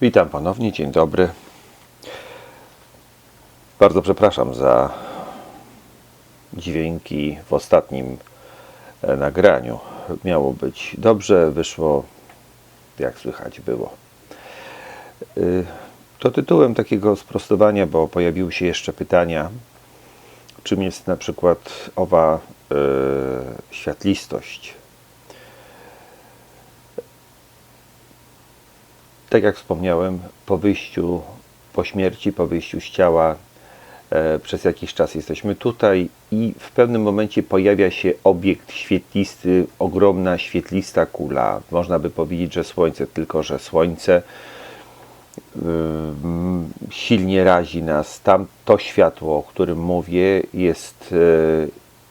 Witam ponownie, dzień dobry. Bardzo przepraszam za dźwięki w ostatnim e, nagraniu. Miało być dobrze, wyszło jak słychać było. Y, To tytułem takiego sprostowania, bo pojawiły się jeszcze pytania, czym jest na przykład owa y, światlistość. Tak jak wspomniałem, po wyjściu, po śmierci, po wyjściu z ciała, e, przez jakiś czas jesteśmy tutaj i w pewnym momencie pojawia się obiekt świetlisty, ogromna świetlista kula. Można by powiedzieć, że Słońce, tylko że Słońce ym, silnie razi nas. Tam to światło, o którym mówię, jest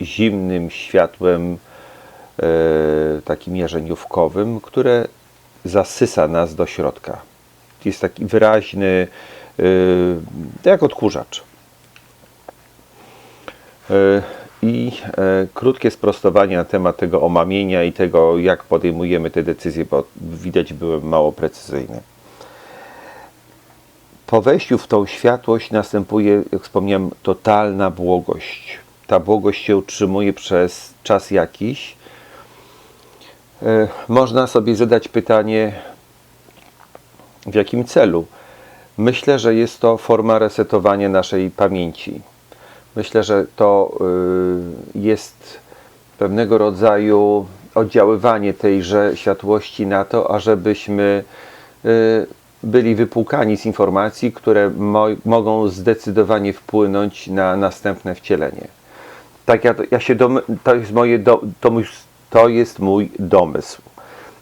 e, zimnym światłem e, takim jarzeniówkowym, które zasysa nas do środka. Jest taki wyraźny, yy, jak odkurzacz. Yy, I e, krótkie sprostowanie na temat tego omamienia i tego, jak podejmujemy te decyzje, bo widać byłem mało precyzyjny. Po wejściu w tą światłość następuje, jak wspomniałem, totalna błogość. Ta błogość się utrzymuje przez czas jakiś, Można sobie zadać pytanie, w jakim celu? Myślę, że jest to forma resetowania naszej pamięci. Myślę, że to y, jest pewnego rodzaju oddziaływanie tejże światłości na to, ażebyśmy y, byli wypłukani z informacji, które mo mogą zdecydowanie wpłynąć na następne wcielenie. Tak ja, ja się to jest moje do, to mój to jest mój domysł.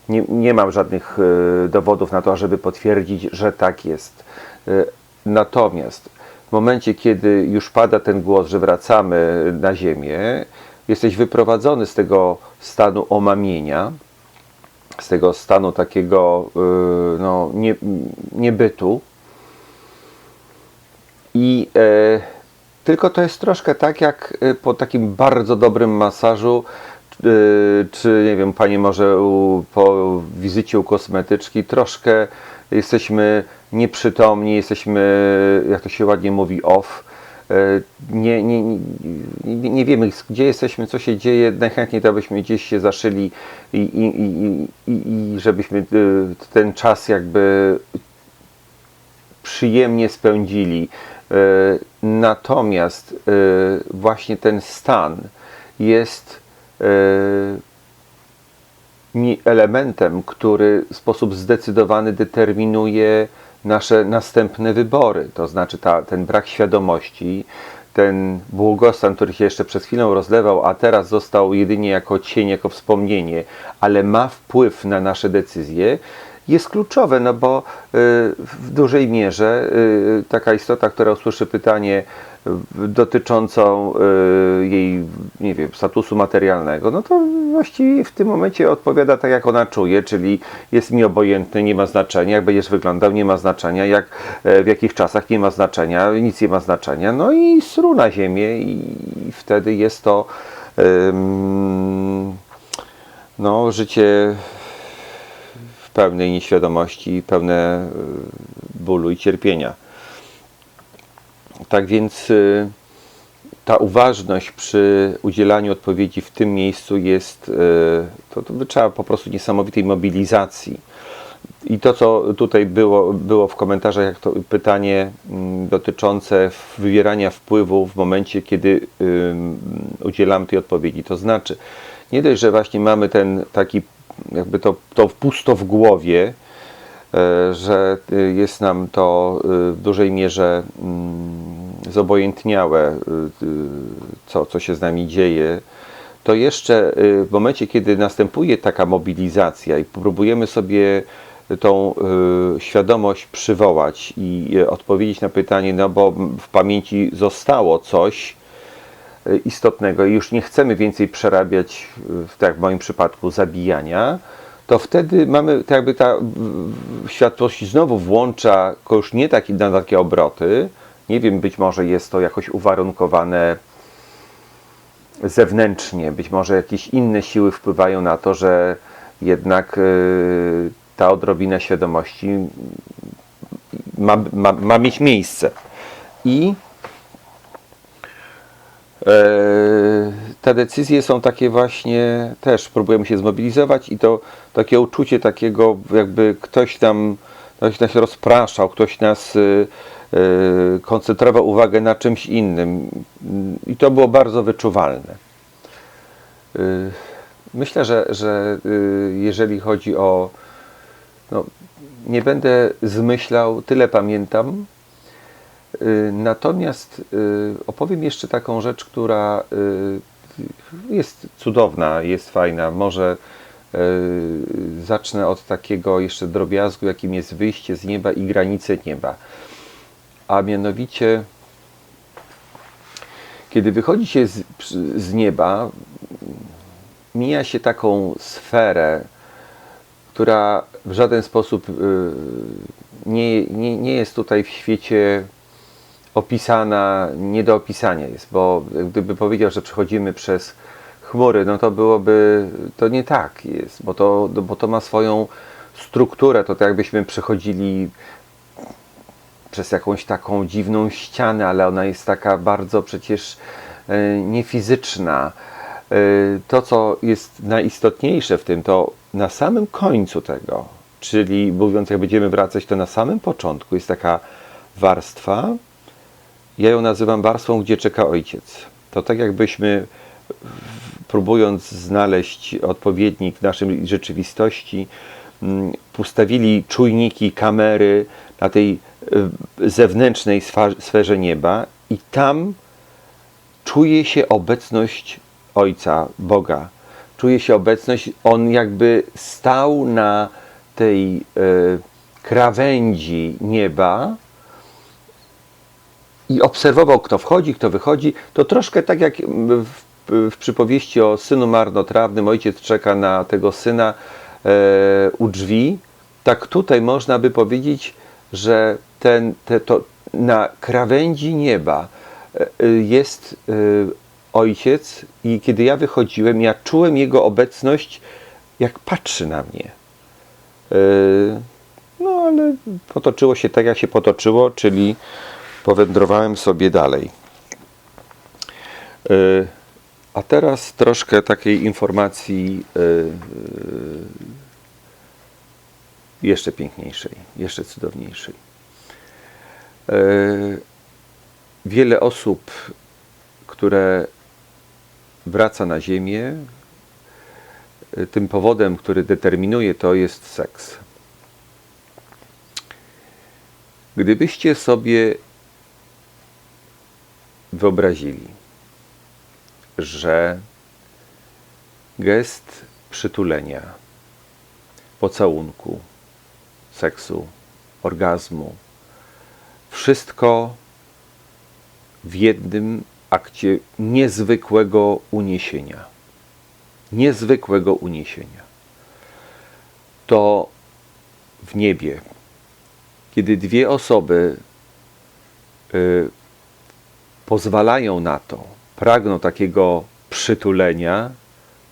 Nie, nie mam żadnych y, dowodów na to, żeby potwierdzić, że tak jest. Y, natomiast w momencie, kiedy już pada ten głos, że wracamy na Ziemię, jesteś wyprowadzony z tego stanu omamienia, z tego stanu takiego y, no, nie, niebytu. I e, tylko to jest troszkę tak, jak po takim bardzo dobrym masażu czy nie wiem, Panie może u, po wizycie u kosmetyczki troszkę jesteśmy nieprzytomni, jesteśmy, jak to się ładnie mówi, off. Y, nie, nie, nie, nie wiemy, gdzie jesteśmy, co się dzieje. Najchętniej to byśmy gdzieś się zaszyli i, i, i, i, i żebyśmy y, ten czas jakby przyjemnie spędzili. Natomiast właśnie ten stan jest E, elementem, który w sposób zdecydowany determinuje nasze następne wybory. To znaczy ta, ten brak świadomości, ten błogostan, który się jeszcze przez chwilę rozlewał, a teraz został jedynie jako cień, jako wspomnienie, ale ma wpływ na nasze decyzje, jest kluczowe, no bo y, w dużej mierze y, taka istota, która usłyszy pytanie dotyczącą y, jej, nie wiem, statusu materialnego, no to właściwie w tym momencie odpowiada tak, jak ona czuje, czyli jest mi obojętny, nie ma znaczenia, jak będziesz wyglądał, nie ma znaczenia, jak, e, w jakich czasach nie ma znaczenia, nic nie ma znaczenia, no i sru na ziemię i wtedy jest to no, życie pełnej nieświadomości, pełne y, bólu i cierpienia. Tak więc y, ta uważność przy udzielaniu odpowiedzi w tym miejscu jest, y, to, to trzeba po prostu niesamowitej mobilizacji. I to, co tutaj było, było w komentarzach, jak to pytanie mm, dotyczące wywierania wpływu w momencie, kiedy udzielam tej odpowiedzi. To znaczy, nie dość, że właśnie mamy ten taki jakby to, to pusto w głowie, że y, jest nam to y, w dużej mierze mm, zobojętniałe, co, co się z nami dzieje, to jeszcze w momencie, kiedy następuje taka mobilizacja i próbujemy sobie tą świadomość przywołać i odpowiedzieć na pytanie, no bo w pamięci zostało coś, istotnego i już nie chcemy więcej przerabiać, tak jak w moim przypadku, zabijania, to wtedy mamy, tak jakby ta światłość znowu włącza już nie taki, na takie obroty. Nie wiem, być może jest to jakoś uwarunkowane zewnętrznie, być może jakieś inne siły wpływają na to, że jednak y, ta odrobina świadomości ma, ma, ma mieć miejsce. I e, te decyzje są takie właśnie, też próbujemy się zmobilizować i to takie uczucie takiego, jakby ktoś tam, ktoś nas rozpraszał, ktoś nas y, y, koncentrował uwagę na czymś innym. I to było bardzo wyczuwalne. Y, Myślę, że, że y, jeżeli chodzi o. No, nie będę zmyślał, tyle pamiętam. Y, Natomiast y, opowiem jeszcze taką rzecz, która y, jest cudowna, jest fajna. Może y, zacznę od takiego jeszcze drobiazgu, jakim jest wyjście z nieba i granice nieba. A mianowicie, kiedy wychodzi się z, z nieba, mija się taką sferę, która w żaden sposób y, nie, nie, nie jest tutaj w świecie opisana, nie do opisania jest, bo gdyby powiedział, że przechodzimy przez chmury, no to byłoby, to nie tak jest, bo to, bo to ma swoją strukturę, to tak jakbyśmy przechodzili przez jakąś taką dziwną ścianę, ale ona jest taka bardzo przecież e, niefizyczna. E, To, co jest najistotniejsze w tym, to na samym końcu tego, czyli mówiąc, jak będziemy wracać, to na samym początku jest taka warstwa, ja ją nazywam warstwą, gdzie czeka ojciec. To tak jakbyśmy próbując znaleźć odpowiednik w naszej rzeczywistości, mm, postawili czujniki, kamery na tej y, zewnętrznej sferze nieba i tam czuje się obecność Ojca, Boga. Czuje się obecność, On jakby stał na tej y, krawędzi nieba i obserwował, kto wchodzi, kto wychodzi. To troszkę tak jak w, w przypowieści o synu marnotrawnym, ojciec czeka na tego syna e, u drzwi. Tak tutaj można by powiedzieć, że ten, te, to, na krawędzi nieba e, jest e, ojciec i kiedy ja wychodziłem, ja czułem jego obecność, jak patrzy na mnie. E, No ale potoczyło się tak, jak się potoczyło, czyli powędrowałem sobie dalej. E, A teraz troszkę takiej informacji e, e, jeszcze piękniejszej, jeszcze cudowniejszej. Wiele osób, które wraca na Ziemię, tym powodem, który determinuje to, jest seks. Gdybyście sobie wyobrazili, że gest przytulenia, pocałunku, seksu, orgazmu, wszystko w jednym akcie niezwykłego uniesienia. Niezwykłego uniesienia. To w niebie, kiedy dwie osoby y, pozwalają na to, pragną takiego przytulenia,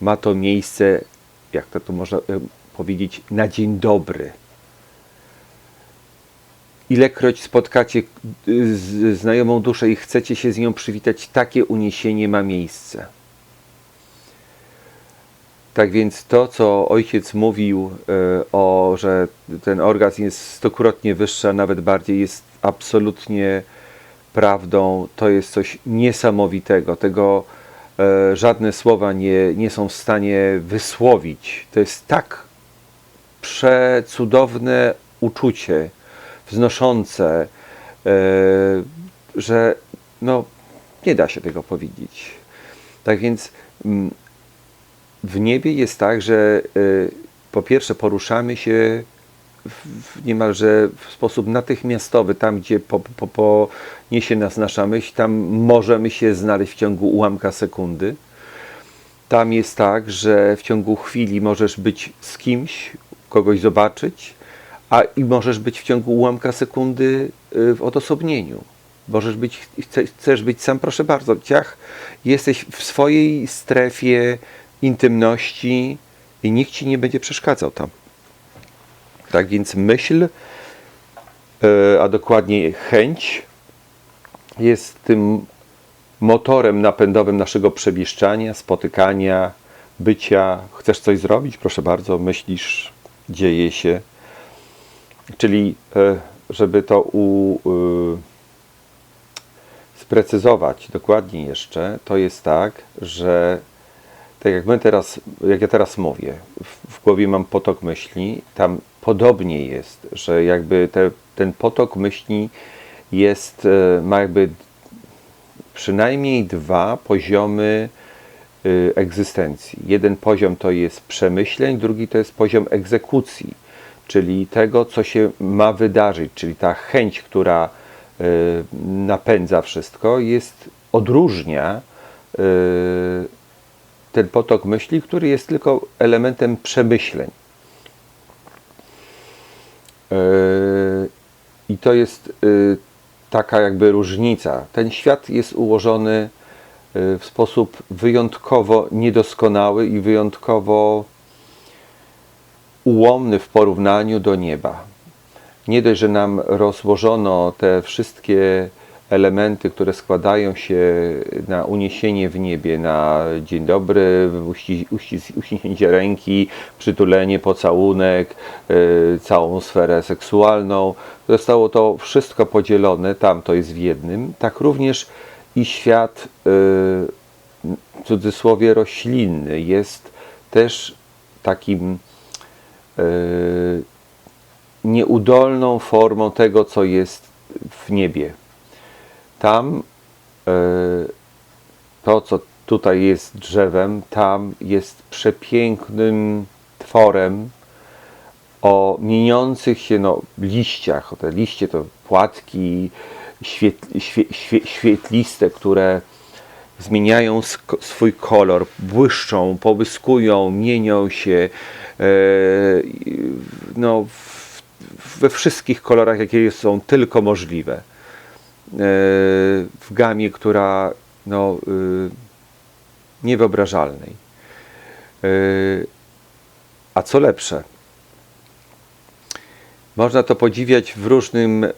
ma to miejsce, jak to, to można y, powiedzieć, na dzień dobry. Ilekroć spotkacie z znajomą duszę i chcecie się z nią przywitać, takie uniesienie ma miejsce. Tak więc to, co ojciec mówił e, o, że ten orgazm jest stokrotnie wyższy, a nawet bardziej, jest absolutnie prawdą. To jest coś niesamowitego. Tego e, żadne słowa nie, nie są w stanie wysłowić. To jest tak przecudowne uczucie, wznoszące, e, że no, nie da się tego powiedzieć. Tak więc mm, w niebie jest tak, że y, po pierwsze poruszamy się w, niemalże w sposób natychmiastowy, tam gdzie po, po, po nas nasza myśl, tam możemy się znaleźć w ciągu ułamka sekundy. Tam jest tak, że w ciągu chwili możesz być z kimś, kogoś zobaczyć, a i możesz być w ciągu ułamka sekundy y, w odosobnieniu. Możesz być, chce- chcesz być sam, proszę bardzo, ciach, jesteś w swojej strefie intymności i nikt ci nie będzie przeszkadzał tam. Tak więc myśl e, a dokładnie chęć, jest tym motorem napędowym naszego przemieszczania, spotykania, bycia. Chcesz coś zrobić? Proszę bardzo, myślisz, dzieje się. Czyli, e, żeby to u, y, sprecyzować dokładnie jeszcze, to jest tak, że tak jak my teraz, jak ja teraz mówię, w, w głowie mam potok myśli, tam podobnie jest, że jakby te, ten potok myśli jest, e, ma jakby przynajmniej dwa poziomy y, egzystencji. Jeden poziom to jest przemyśleń, drugi to jest poziom egzekucji, czyli tego, co się ma wydarzyć, czyli ta chęć, która y, napędza wszystko, jest odróżnia ten potok myśli, który jest tylko elementem przemyśleń. I to jest taka jakby różnica. Ten świat jest ułożony y, w sposób wyjątkowo niedoskonały i wyjątkowo ułomny w porównaniu do nieba. Nie dość, że nam rozłożono te wszystkie elementy, które składają się na uniesienie w niebie, na dzień dobry, uści, uściśnięcie ręki, przytulenie, pocałunek, yy, całą sferę seksualną. Zostało to wszystko podzielone, tam to jest w jednym. Tak również i świat, yy, w cudzysłowie, roślinny jest też takim yy, nieudolną formą tego, co jest w niebie tam e, to, co tutaj jest drzewem, tam jest przepięknym tworem o mieniących się no, liściach. Te liście to płatki świetl, świe, świe, świetliste, które zmieniają swój kolor, błyszczą, pobłyskują, mienią się e, no, we wszystkich kolorach, jakie są tylko możliwe. E, w gamie, która no, y, niewyobrażalnej. E, a co lepsze, można to podziwiać w różnym e,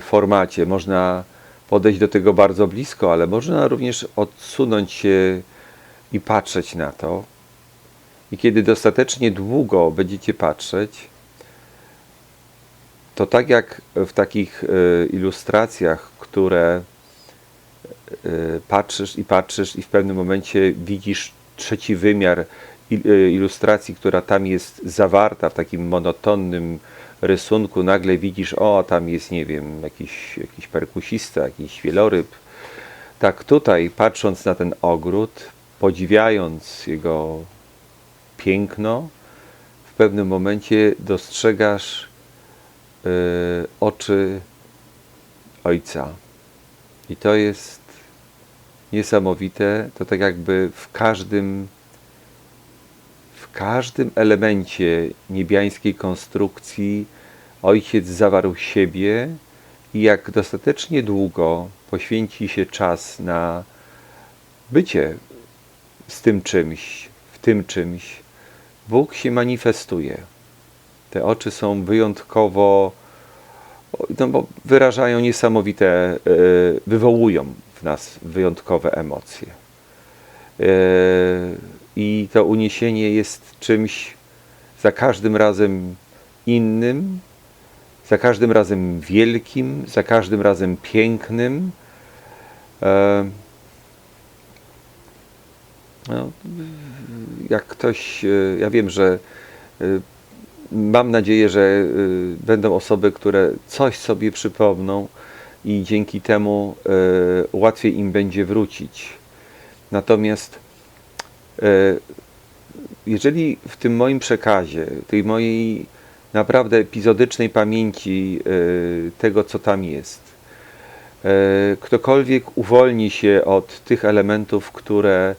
formacie. Można podejść do tego bardzo blisko, ale można również odsunąć się i patrzeć na to. I kiedy dostatecznie długo będziecie patrzeć, to tak jak w takich e, ilustracjach, które e, patrzysz i patrzysz i w pewnym momencie widzisz trzeci wymiar e, ilustracji, która tam jest zawarta w takim monotonnym rysunku, nagle widzisz, o, tam jest, nie wiem, jakiś, jakiś perkusista, jakiś wieloryb. Tak tutaj, patrząc na ten ogród, podziwiając jego piękno, w pewnym momencie dostrzegasz Y, oczy Ojca. I to jest niesamowite. To tak jakby w każdym w każdym elemencie niebiańskiej konstrukcji Ojciec zawarł siebie i jak dostatecznie długo poświęci się czas na bycie z tym czymś, w tym czymś, Bóg się manifestuje. Te oczy są wyjątkowo, no bo wyrażają niesamowite, e, wywołują w nas wyjątkowe emocje. E, I to uniesienie jest czymś za każdym razem innym, za każdym razem wielkim, za każdym razem pięknym. E, no, jak ktoś, ja wiem, że mam nadzieję, że y, będą osoby, które coś sobie przypomną i dzięki temu y, łatwiej im będzie wrócić. Natomiast y, jeżeli w tym moim przekazie, tej mojej naprawdę epizodycznej pamięci tego, co tam jest, ktokolwiek uwolni się od tych elementów, które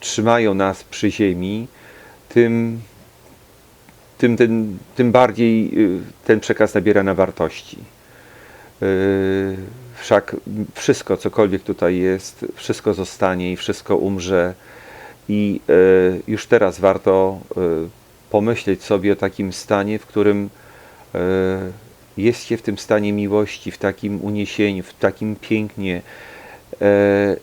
trzymają nas przy ziemi, tym tym, tym, tym bardziej y, ten przekaz nabiera na wartości. Y, wszak wszystko, cokolwiek tutaj jest, wszystko zostanie i wszystko umrze. I y, już teraz warto pomyśleć sobie o takim stanie, w którym Jesteście w tym stanie miłości, w takim uniesieniu, w takim pięknie, e,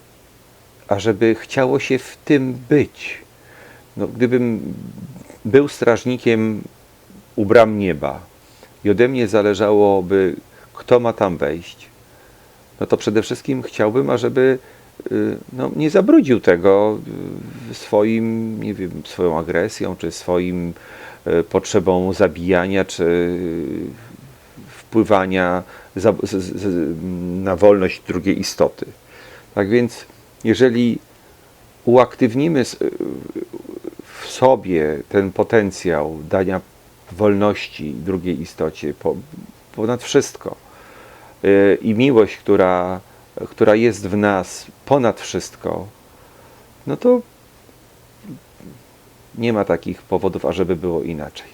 ażeby chciało się w tym być. No, gdybym był strażnikiem u bram nieba i ode mnie zależałoby, kto ma tam wejść, no to przede wszystkim chciałbym, ażeby y, no, nie zabrudził tego y, swoim, nie wiem, swoją agresją, czy swoim y, potrzebą zabijania, czy wpływania na wolność drugiej istoty. Tak więc, jeżeli uaktywnimy sobie ten potencjał dania wolności drugiej istocie po, ponad wszystko i miłość, która, która jest w nas ponad wszystko, no to nie ma takich powodów, ażeby było inaczej.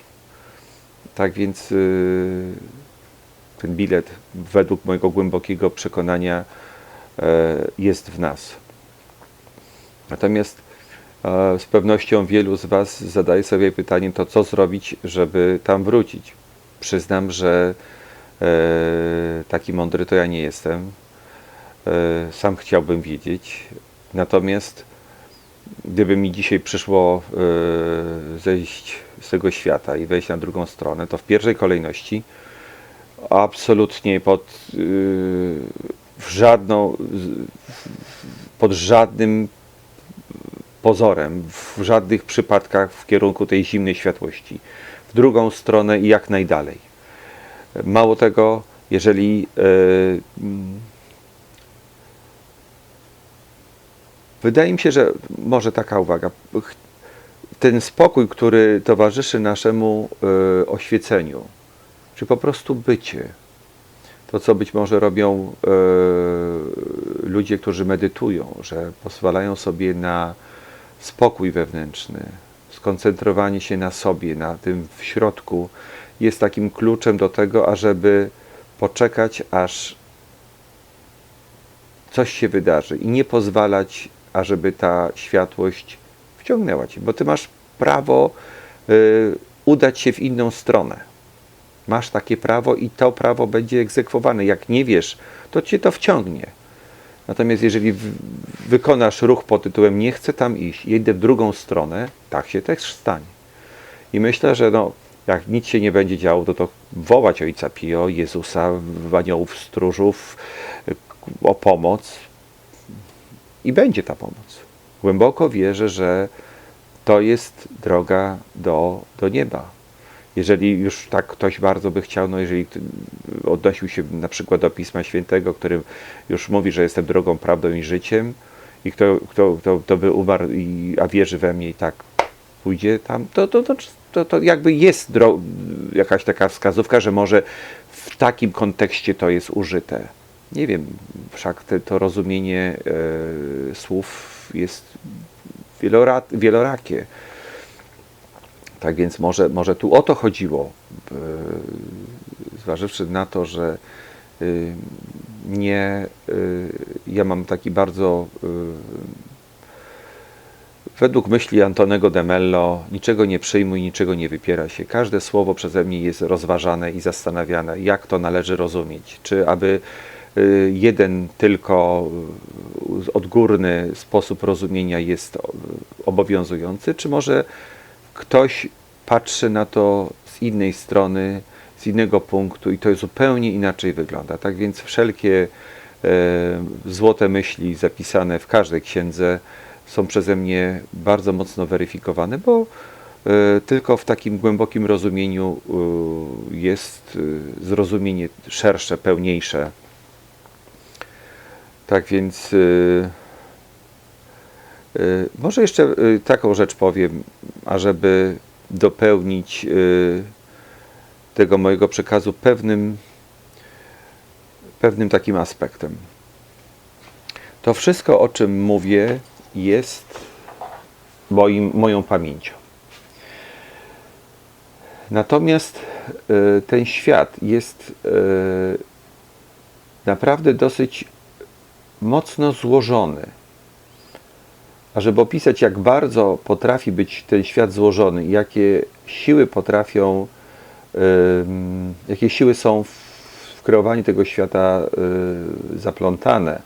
Tak więc ten bilet według mojego głębokiego przekonania jest w nas. Natomiast z pewnością wielu z Was zadaje sobie pytanie, to co zrobić, żeby tam wrócić. Przyznam, że taki mądry to ja nie jestem. Sam chciałbym wiedzieć. Natomiast gdyby mi dzisiaj przyszło zejść z tego świata i wejść na drugą stronę, to w pierwszej kolejności absolutnie pod w żadną, pod żadnym pozorem, w żadnych przypadkach w kierunku tej zimnej światłości. W drugą stronę i jak najdalej. Mało tego, jeżeli yy, wydaje mi się, że może taka uwaga. Ten spokój, który towarzyszy naszemu yy, oświeceniu, czy po prostu bycie, to co być może robią yy, ludzie, którzy medytują, że pozwalają sobie na spokój wewnętrzny, skoncentrowanie się na sobie, na tym w środku, jest takim kluczem do tego, ażeby poczekać, aż coś się wydarzy i nie pozwalać, ażeby ta światłość wciągnęła cię, bo ty masz prawo y, udać się w inną stronę. Masz takie prawo i to prawo będzie egzekwowane. Jak nie wiesz, to cię to wciągnie. Natomiast jeżeli wykonasz ruch pod tytułem nie chcę tam iść, jedę w drugą stronę, tak się też stanie. I myślę, że no, jak nic się nie będzie działo, to to wołać Ojca Pio, Jezusa, aniołów stróżów o pomoc i będzie ta pomoc. Głęboko wierzę, że to jest droga do, do nieba. Jeżeli już tak ktoś bardzo by chciał, no jeżeli odnosił się na przykład do Pisma Świętego, który już mówi, że jestem drogą, prawdą i życiem i kto, kto, kto, kto by umarł, i, a wierzy we mnie i tak pójdzie tam, to, to, to, to, to jakby jest jakaś taka wskazówka, że może w takim kontekście to jest użyte. Nie wiem, wszak te, to rozumienie e, słów jest wielorakie. Tak więc może, może tu o to chodziło, e, zważywszy na to, że e, nie, e, ja mam taki bardzo Według myśli Antonego de Mello niczego nie przyjmuj, niczego nie wypiera się. Każde słowo przeze mnie jest rozważane i zastanawiane, jak to należy rozumieć. Czy aby jeden tylko odgórny sposób rozumienia jest obowiązujący, czy może ktoś patrzy na to z innej strony, z innego punktu i to zupełnie inaczej wygląda. Tak więc wszelkie e, złote myśli zapisane w każdej księdze są przeze mnie bardzo mocno weryfikowane, bo e, tylko w takim głębokim rozumieniu e, jest e, zrozumienie szersze, pełniejsze. Tak więc e, może jeszcze y, taką rzecz powiem, ażeby dopełnić y, tego mojego przekazu pewnym, pewnym takim aspektem. To wszystko, o czym mówię, jest moim, moją pamięcią. Natomiast ten świat jest naprawdę dosyć mocno złożony a żeby opisać, jak bardzo potrafi być ten świat złożony, jakie siły potrafią, jakie siły są kreowaniu tego świata y, zaplątane,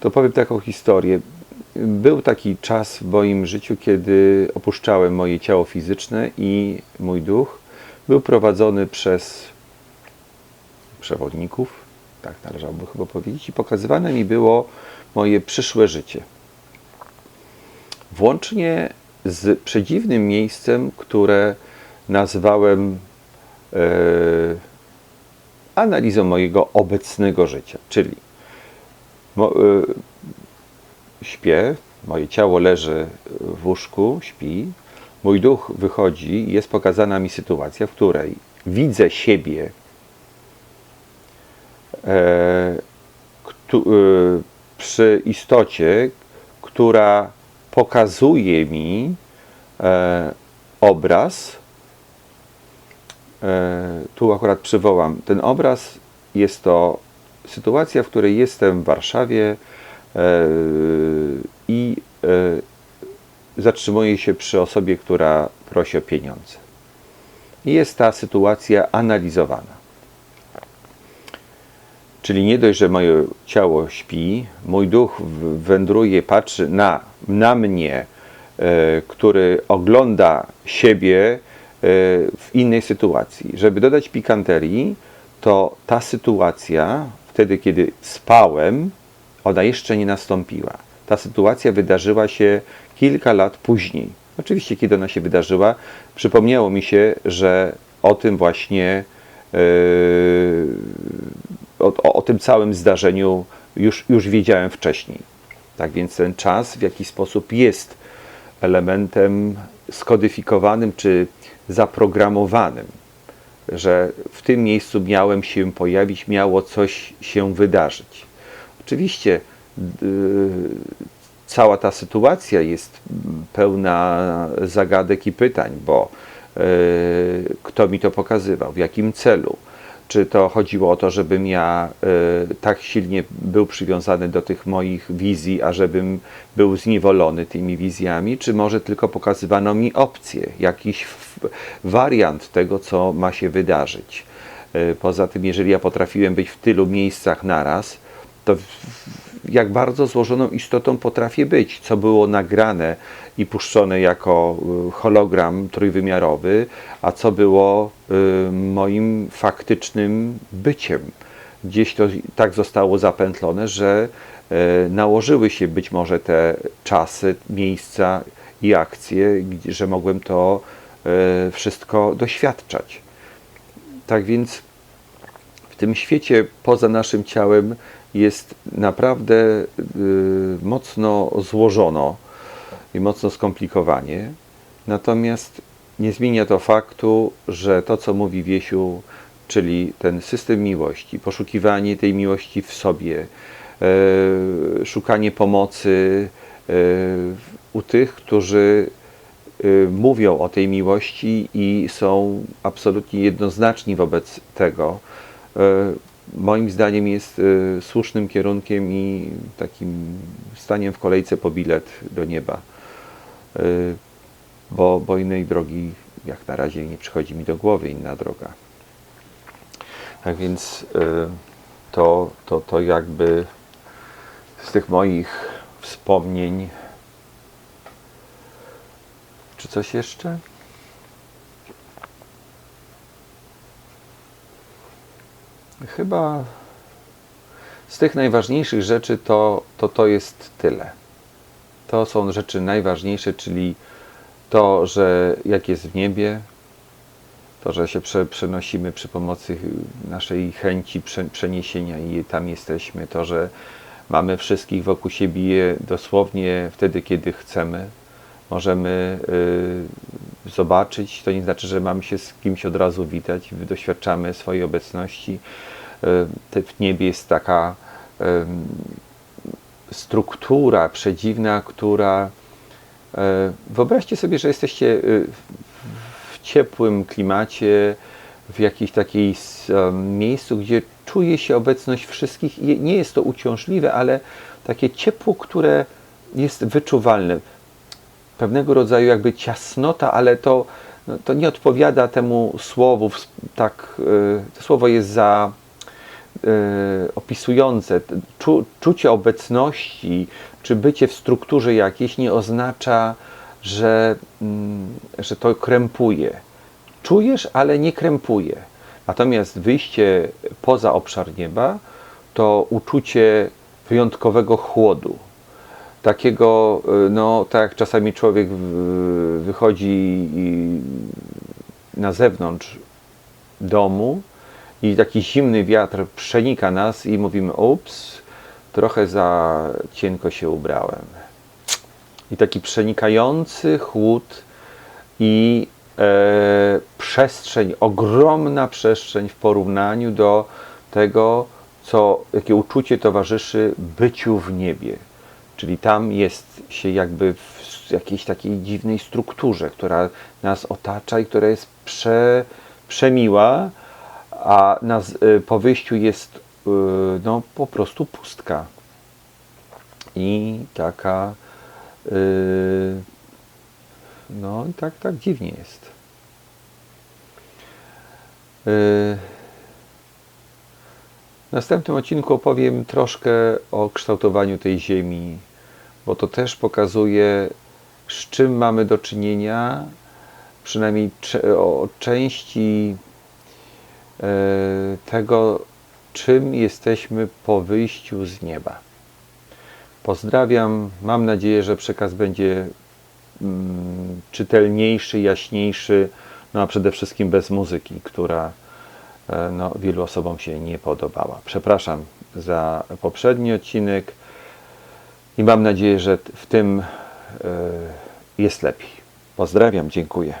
to powiem taką historię. Był taki czas w moim życiu, kiedy opuszczałem moje ciało fizyczne i mój duch był prowadzony przez przewodników, tak należałoby chyba powiedzieć, i pokazywane mi było moje przyszłe życie. Włącznie z przedziwnym miejscem, które nazwałem e, analizą mojego obecnego życia. Czyli mo, e, śpię, moje ciało leży w łóżku, śpi, mój duch wychodzi i jest pokazana mi sytuacja, w której widzę siebie, e, e, przy istocie, która pokazuje mi e, obraz. E, tu akurat przywołam. Ten obraz jest to sytuacja, w której jestem w Warszawie e, i e, zatrzymuję się przy osobie, która prosi o pieniądze. Jest ta sytuacja analizowana. Czyli nie dość, że moje ciało śpi, mój duch wędruje, patrzy na, na mnie, e, który ogląda siebie e, w innej sytuacji. Żeby dodać pikanterii, to ta sytuacja, wtedy kiedy spałem, ona jeszcze nie nastąpiła. Ta sytuacja wydarzyła się kilka lat później. Oczywiście, kiedy ona się wydarzyła, przypomniało mi się, że o tym właśnie yy, o, o, o tym całym zdarzeniu już, już wiedziałem wcześniej. Tak więc ten czas w jakiś sposób jest elementem skodyfikowanym czy zaprogramowanym, że w tym miejscu miałem się pojawić, miało coś się wydarzyć. Oczywiście yy, cała ta sytuacja jest pełna zagadek i pytań, bo yy, kto mi to pokazywał, w jakim celu, czy to chodziło o to, żebym ja y, tak silnie był przywiązany do tych moich wizji, a był zniewolony tymi wizjami, czy może tylko pokazywano mi opcję, jakiś wariant tego, co ma się wydarzyć. Y, poza tym, jeżeli ja potrafiłem być w tylu miejscach naraz, to jak bardzo złożoną istotą potrafię być, co było nagrane i puszczone jako y, hologram trójwymiarowy, a co było y, moim faktycznym byciem. Gdzieś to tak zostało zapętlone, że y, nałożyły się być może te czasy, miejsca i akcje, że mogłem to wszystko doświadczać. Tak więc w tym świecie poza naszym ciałem jest naprawdę y, mocno złożono i mocno skomplikowanie. Natomiast nie zmienia to faktu, że to, co mówi Wiesiu, czyli ten system miłości, poszukiwanie tej miłości w sobie, e, szukanie pomocy e, u tych, którzy e, mówią o tej miłości i są absolutnie jednoznaczni wobec tego, moim zdaniem jest y, słusznym kierunkiem i takim staniem w kolejce po bilet do nieba. Y, bo, bo innej drogi, jak na razie, nie przychodzi mi do głowy inna droga. Tak więc y, to, to, to jakby z tych moich wspomnień. Czy coś jeszcze? Chyba z tych najważniejszych rzeczy to, to to jest tyle. To są rzeczy najważniejsze, czyli to, że jak jest w niebie, to, że się prze, przenosimy przy pomocy naszej chęci prze, przeniesienia i tam jesteśmy, to, że mamy wszystkich wokół siebie dosłownie wtedy, kiedy chcemy. Możemy y, zobaczyć, to nie znaczy, że mamy się z kimś od razu witać, doświadczamy swojej obecności. Y, w niebie jest taka y, struktura przedziwna, która wyobraźcie sobie, że jesteście w ciepłym klimacie, w jakimś takiej miejscu, gdzie czuje się obecność wszystkich nie jest to uciążliwe, ale takie ciepło, które jest wyczuwalne. Pewnego rodzaju jakby ciasnota, ale to no, to nie odpowiada temu słowu, tak, y, to słowo jest za y, opisujące. Czu, czucie obecności, czy bycie w strukturze jakiejś nie oznacza, że, mm, że to krępuje. Czujesz, ale nie krępuje. Natomiast wyjście poza obszar nieba to uczucie wyjątkowego chłodu. Takiego, y, no tak jak czasami człowiek wychodzi na zewnątrz domu i taki zimny wiatr przenika nas i mówimy, ups, trochę za cienko się ubrałem. I taki przenikający chłód i e, przestrzeń, ogromna przestrzeń w porównaniu do tego, co, jakie uczucie towarzyszy byciu w niebie. Czyli tam jest się jakby w jakiejś takiej dziwnej strukturze, która nas otacza i która jest prze, przemiła, a nas, y, po wyjściu jest y, no, po prostu pustka. I taka y, no tak, tak dziwnie jest. W następnym odcinku opowiem troszkę o kształtowaniu tej ziemi, bo to też pokazuje, z czym mamy do czynienia, przynajmniej o części e, tego, czym jesteśmy po wyjściu z nieba. Pozdrawiam. Mam nadzieję, że przekaz będzie mm, czytelniejszy, jaśniejszy, no a przede wszystkim bez muzyki, która no, wielu osobom się nie podobała. Przepraszam za poprzedni odcinek i mam nadzieję, że w tym e, jest lepiej. Pozdrawiam, dziękuję.